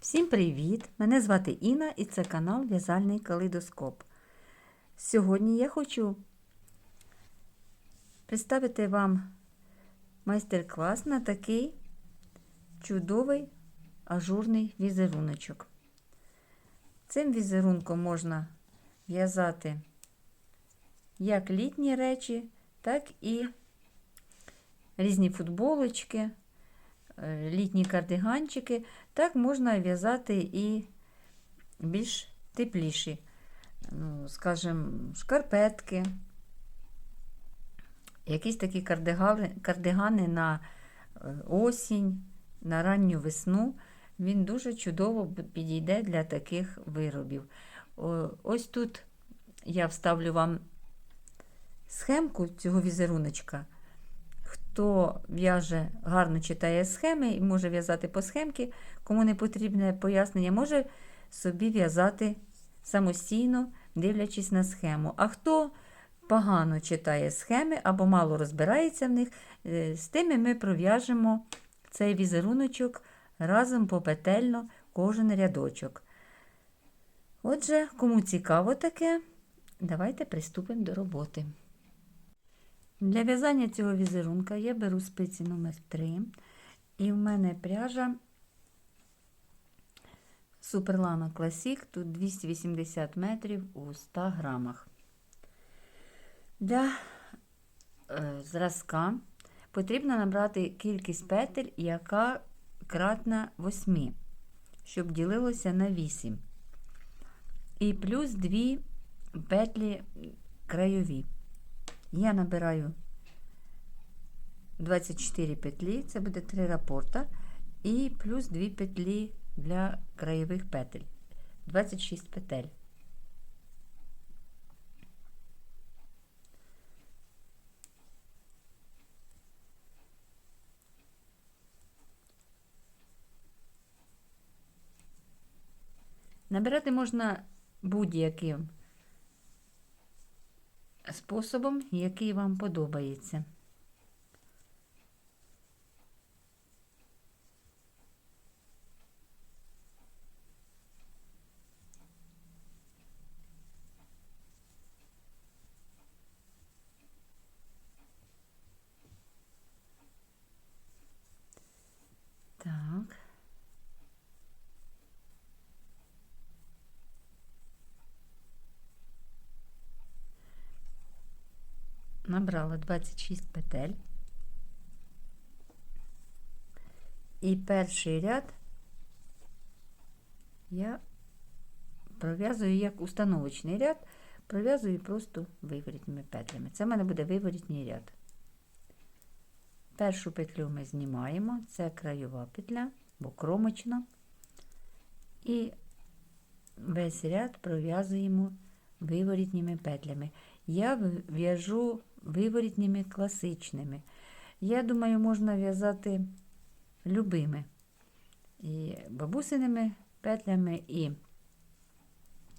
Всім привіт! Мене звати Інна і це канал В'язальний калейдоскоп. Сьогодні я хочу представити вам майстер-клас на такий чудовий ажурний візеруночок. Цим візерунком можна в'язати як літні речі, так і різні футболочки, літні кардиганчики. Так можна в'язати і більш тепліші, ну, скажімо, шкарпетки, якісь такі кардигани, кардигани на е, осінь, на ранню весну. Він дуже чудово підійде для таких виробів. Ось тут я вставлю вам схемку цього візеруночка. Хто в'яже, гарно читає схеми і може в'язати по схемці, кому не потрібне пояснення, може собі в'язати самостійно, дивлячись на схему. А хто погано читає схеми або мало розбирається в них, е, з тими ми пров'яжемо цей візеруночок разом попетельно кожен рядочок. Отже, кому цікаво таке, давайте приступимо до роботи. Для в'язання цього візерунка я беру спиці номер 3 і в мене пряжа Суперлана Classic, тут 280 метрів у 100 грамах. Для е, зразка потрібно набрати кількість петель, яка кратна 8, щоб ділилося на 8. І плюс 2 петлі краєві. Я набираю 24 петлі, це буде 3 рапорта, і плюс 2 петлі для краєвих петель. 26 петель. Набирати можна будь-яким способом, який вам подобається. Так. Набрала 26 петель. І перший ряд я пров'язую як установочний ряд, пров'язую просто виворітніми петлями. Це в мене буде виворітній ряд. Першу петлю ми знімаємо, це краєва петля, бо кромочна. І весь ряд пров'язуємо виворітніми петлями. Я в'яжу виворітніми класичними. Я думаю, можна в'язати любими. І бабусиними петлями, і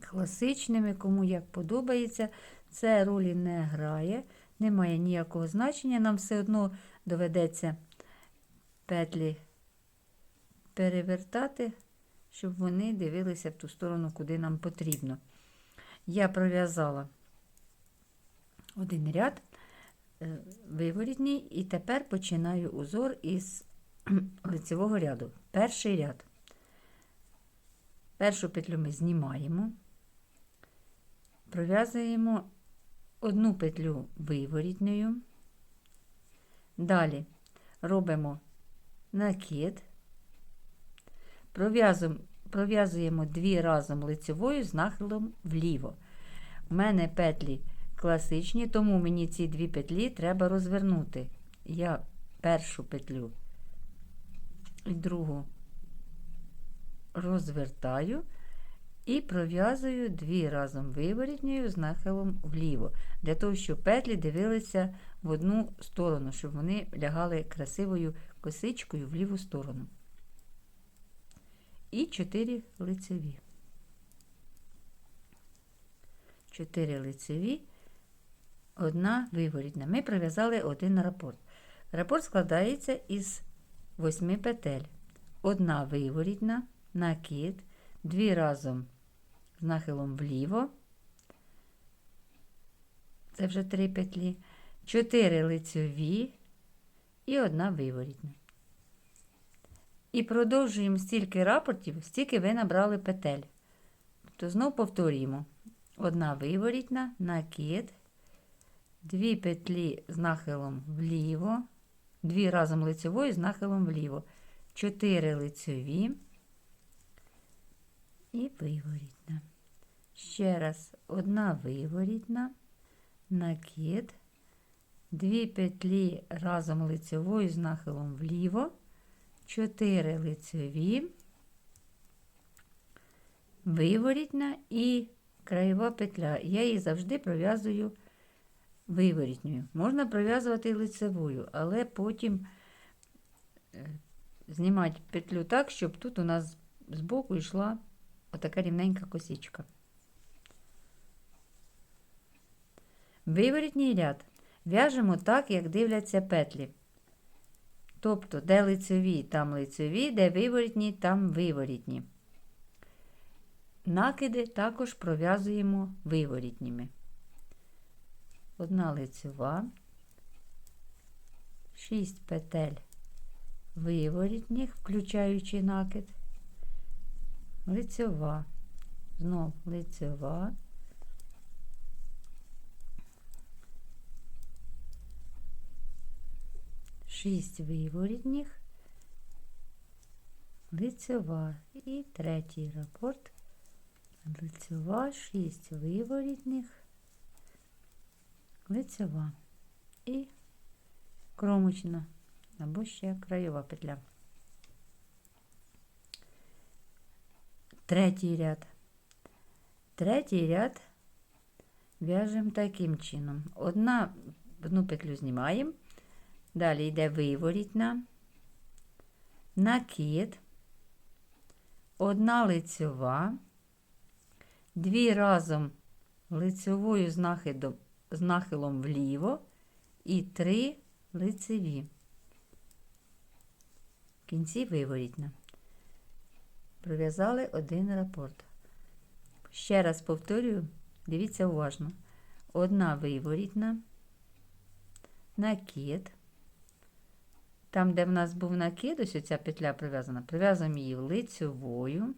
класичними, кому як подобається. Це ролі не грає, немає ніякого значення. Нам все одно доведеться петлі перевертати, щоб вони дивилися в ту сторону, куди нам потрібно. Я пров'язала один ряд е, виворітній, і тепер починаю узор із лицевого ряду. Перший ряд. Першу петлю ми знімаємо, пров'язуємо одну петлю виворітною. Далі робимо накид, пров'язуємо дві разом лицевою з нахилом вліво. У мене петлі класичні, тому мені ці дві петлі треба розвернути. Я першу петлю і другу розвертаю і пров'язую дві разом виворітньою з нахилом вліво, для того, щоб петлі дивилися в одну сторону, щоб вони лягали красивою косичкою в ліву сторону. І 4 лицеві. 4 лицеві, одна виворітна. Ми пров'язали один рапорт. Рапорт складається із 8 петель. Одна виворітна, накид, дві разом з нахилом вліво. Це вже три петлі, чотири лицьові і одна виворітна. І продовжуємо стільки рапортів, стільки ви набрали петель. То знов повторюємо. Одна виворітна, накид, дві петлі з нахилом вліво, дві разом лицевої з нахилом вліво, чотири лицеві і виворітна. Ще раз, одна виворітна, накид, дві петлі разом лицевою з нахилом вліво, чотири лицеві, виворітна і краєва петля. Я її завжди пров'язую виворітньою. Можна пров'язувати лицевою, але потім е, знімати петлю так, щоб тут у нас збоку йшла отака рівненька косичка. Виворітній ряд в'яжемо так, як дивляться петлі. Тобто, де лицеві, там лицеві, де виворітні, там виворітні. Накиди також пров'язуємо виворітніми. Одна лицева, 6 петель виворітніх, включаючи накид, лицева, знов лицева, шість виворітніх, лицева. І третій рапорт. Лицева, 6 виворітних, лицева і кромочна або ще краєва петля. Третій ряд. Третій ряд в'яжемо таким чином. Одна одну петлю знімаємо, далі йде виворітна, накид, одна лицьова, дві разом лицевою з, нахилом, з нахилом вліво і три лицеві. В кінці виворітна. Пров'язали один рапорт. Ще раз повторюю, дивіться уважно. Одна виворітна, накид. Там, де в нас був накид, ось ця петля прив'язана, прив'язуємо її лицевою.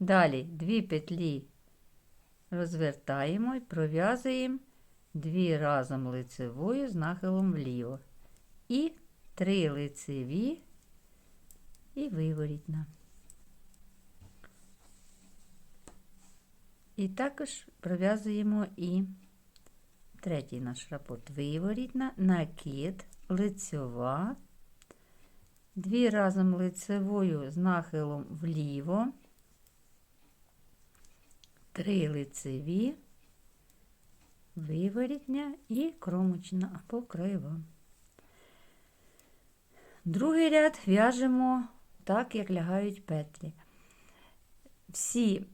Далі дві петлі розвертаємо і пров'язуємо дві разом лицевою з нахилом вліво. І три лицеві і виворітна. І також пров'язуємо і третій наш рапорт. Виворітна, накид, лицьова, дві разом лицевою з нахилом вліво, три лицеві, виворітня і кромочна або. Другий ряд в'яжемо так, як лягають петлі. Всі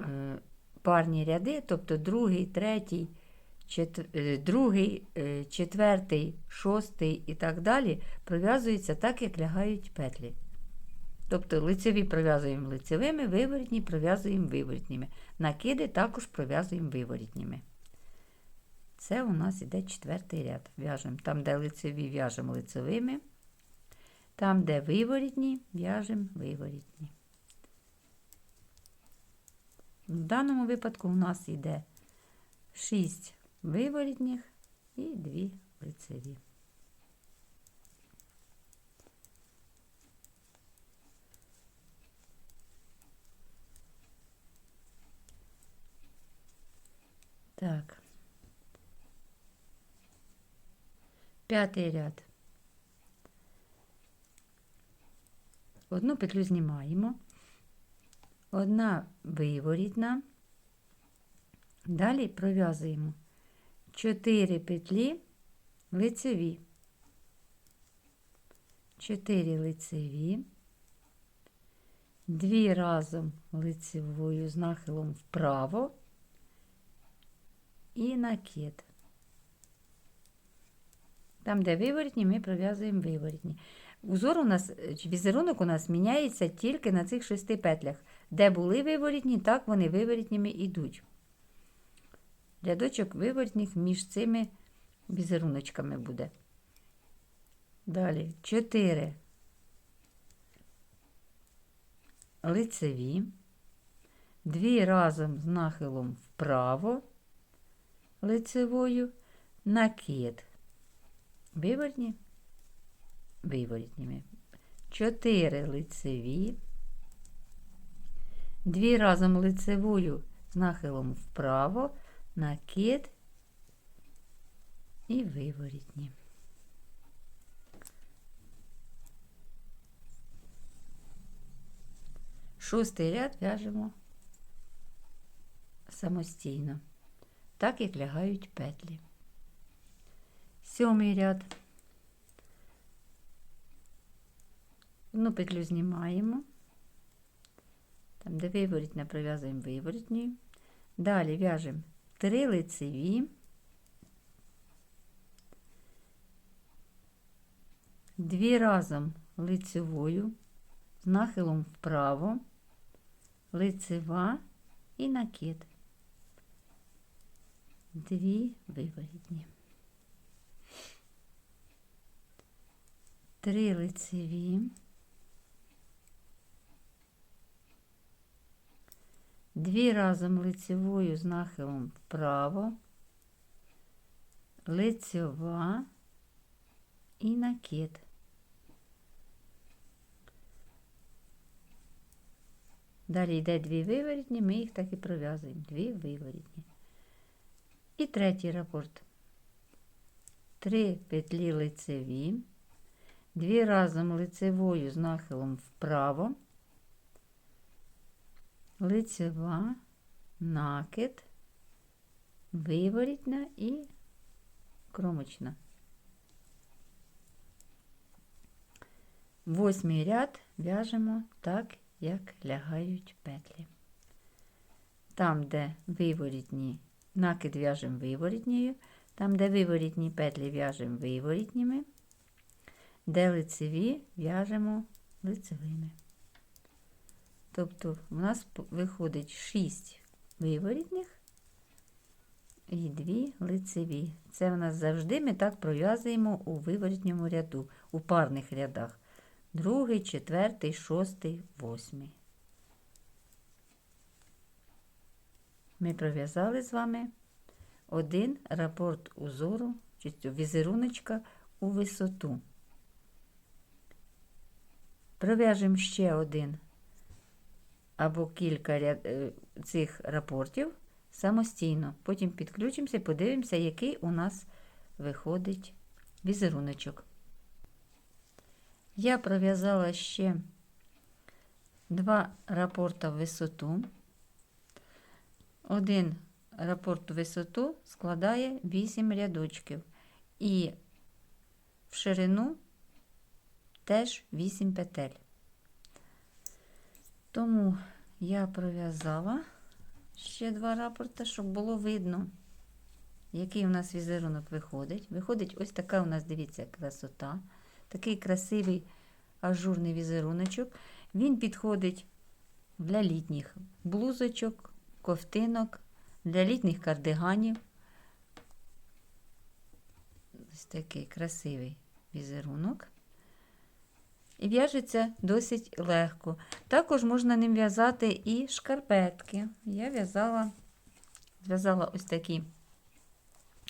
е, парні ряди, тобто другий, третій, чет, е, другий, е, четвертий, шостий і так далі, пров'язуються так, як лягають петлі. Тобто лицеві пров'язуємо лицевими, виворітні пров'язуємо виворітніми. Накиди також пров'язуємо виворітніми. Це у нас іде четвертий ряд. В'яжемо там, де лицеві, в'яжемо лицевими. Там, де виворітні, в'яжемо виворітні. В даному випадку у нас йде 6 виворітніх і 2 лицеві. Так. П'ятий ряд. Одну петлю знімаємо, одна виворітна, далі пров'язуємо 4 петлі лицеві, 4 лицеві, 2 разом лицевою з нахилом вправо і накид. Там, де виворітні, ми пров'язуємо виворітні. узор у нас, візерунок у нас міняється тільки на цих шести петлях. Де були виворітні, так вони виворітніми йдуть. Рядочок виворітніх між цими візеруночками буде. Далі 4 лицеві, дві разом з нахилом вправо лицевою, накид. Виворітні, виворітніми. 4 лицеві, дві разом лицевою з нахилом вправо, накид і виворітні. Шостий ряд в'яжемо самостійно, так як лягають петлі. Сьомий ряд. Одну петлю знімаємо. Там, де виворітня, пров'язуємо виворітньою. Далі в'яжемо три лицеві, дві разом лицевою, з нахилом вправо, лицева і накид. Дві виворітні. Три лицеві. Дві разом лицевою з нахилом вправо, лицьова і накид. Далі йде дві виворітні, ми їх так і пров'язуємо. Дві виворітні. І третій рапорт. Три петлі лицеві, дві разом лицевою з нахилом вправо, лицева, накид, виворітна і кромочна. Восьмий ряд в'яжемо так, як лягають петлі. Там, де виворітні, накид в'яжемо виворітньою, там, де виворітні петлі в'яжемо виворітніми, де лицеві в'яжемо лицевими. Тобто у нас виходить 6 виворітних і 2 лицеві. Це у нас завжди ми так пров'язуємо у виворітньому ряду, у парних рядах. Другий, четвертий, шостий, восьмий. Ми пров'язали з вами один рапорт узору, чи візеруночка у висоту. Пров'яжемо ще один або кілька ряд, е, цих рапортів самостійно. Потім підключимося і подивимося, який у нас виходить візеруночок. Я пров'язала ще два рапорта в висоту. Один рапорт у висоту складає 8 рядочків. І в ширину теж 8 петель. Тому я пров'язала ще два рапорти, щоб було видно, який у нас візерунок виходить. Виходить ось така у нас, дивіться, красота. Такий красивий ажурний візеруночок. Він підходить для літніх блузочок, ковтинок, для літніх кардиганів. Ось такий красивий візерунок. І в'яжеться досить легко. Також можна ним в'язати і шкарпетки. Я в'язала в'язала ось такі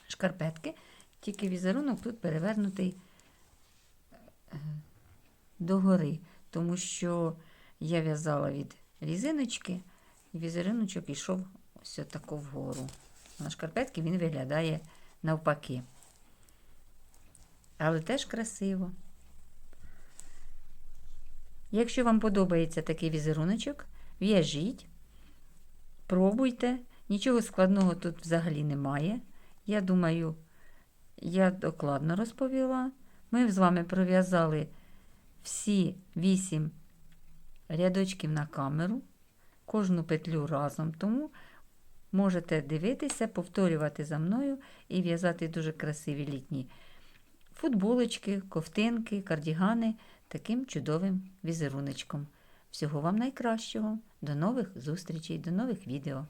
шкарпетки, тільки візерунок тут перевернутий е, догори, тому що я в'язала від різиночки, і візеруночок йшов ось тако вгору. На шкарпетки він виглядає навпаки. Але теж красиво. Якщо вам подобається такий візеруночок, в'яжіть, пробуйте. Нічого складного тут взагалі немає. Я думаю, я докладно розповіла. Ми з вами пров'язали всі 8 рядочків на камеру, кожну петлю разом, тому можете дивитися, повторювати за мною і в'язати дуже красиві літні футболочки, ковтинки, кардігани таким чудовим візеруночком. Всього вам найкращого. До нових зустрічей, до нових відео.